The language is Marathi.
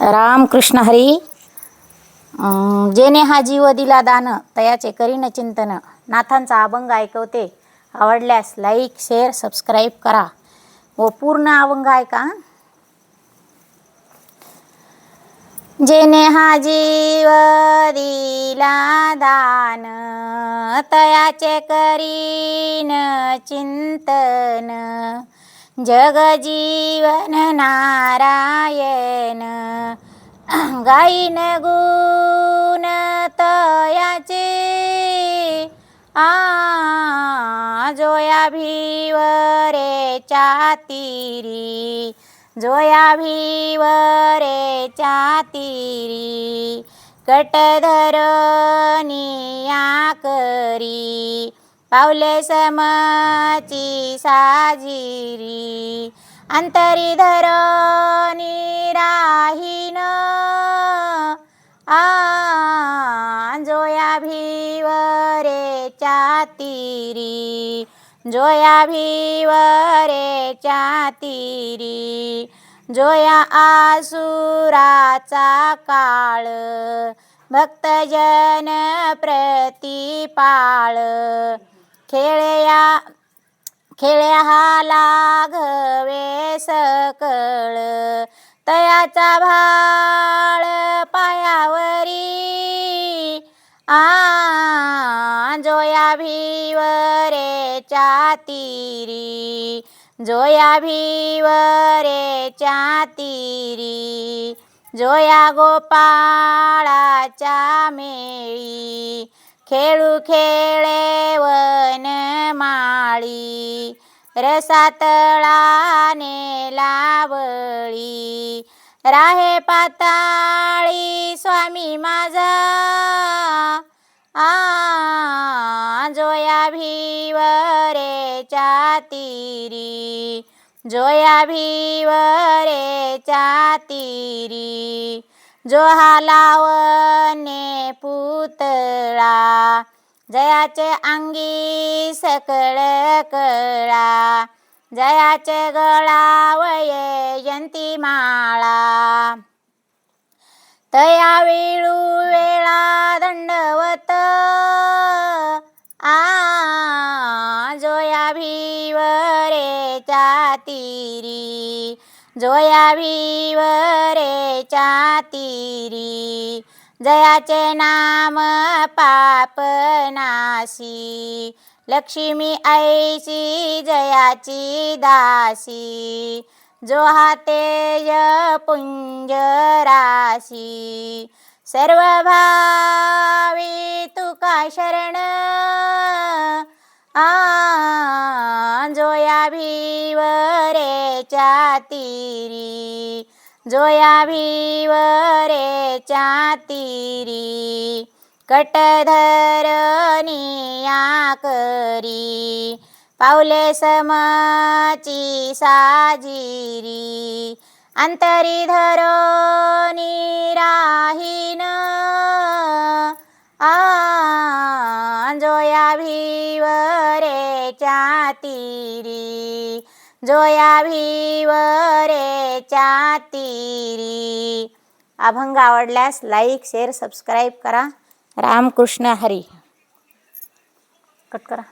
रामकृष्ण हरी जेने हा जीव दिला दान तयाचे करीन चिंतन. नाथांचा अभंग ऐकवते. आवडल्यास लाईक शेअर सबस्क्राईब करा. व पूर्ण अभंग ऐका जेने हा जीव दिला दान तयाचे करीन चिंतन. जग जीवन नारा गाईन गुण तयाचे. आ जोया भीवरे चातिरी. जोया भीवरे चातिरी. कटधरनिया करी पावले समची साजिरी. अंतरी धरणी चातीरी जोया भिवरे चातिरी जोया आसुराचा काळ भक्तजन प्रतिपाळ. खेळया खेळ्या हा लाघवे सकळ तयाचा भाळ पायावरी आ जोया भिवरे जोया भिवरे चातिरी जोया गोपाळाच्या मेळी खेळू खेळे वन माळी रसातळाने लावळी राहे पाताळी स्वामी माझा आ जोया भिवरे चातिरी. जोया भिवरे चातीरी. जो हालावने पुतळा. जयाचे अंगी सकळ कळा. जयाचे गळावये यंती माळा. तया वेळू वेळा दंड तिरी जोया भिवरे चातिरी जयाचे नाम पापनाशी लक्ष्मी ऐशी जयाची दासी जो हा तेज पुंज राशी. सर्व भा रे चातीरी. जोया भिवरे चातिरी. कटधरनिया करी पावले समची साजिरी. अंतरी धरणी राहीन. आ जोया भिवरे चातिरी जोया भिवरे चातिरी. अभंग आवडल्यास लाईक शेअर सबस्क्राईब करा. रामकृष्ण हरी. कट करा.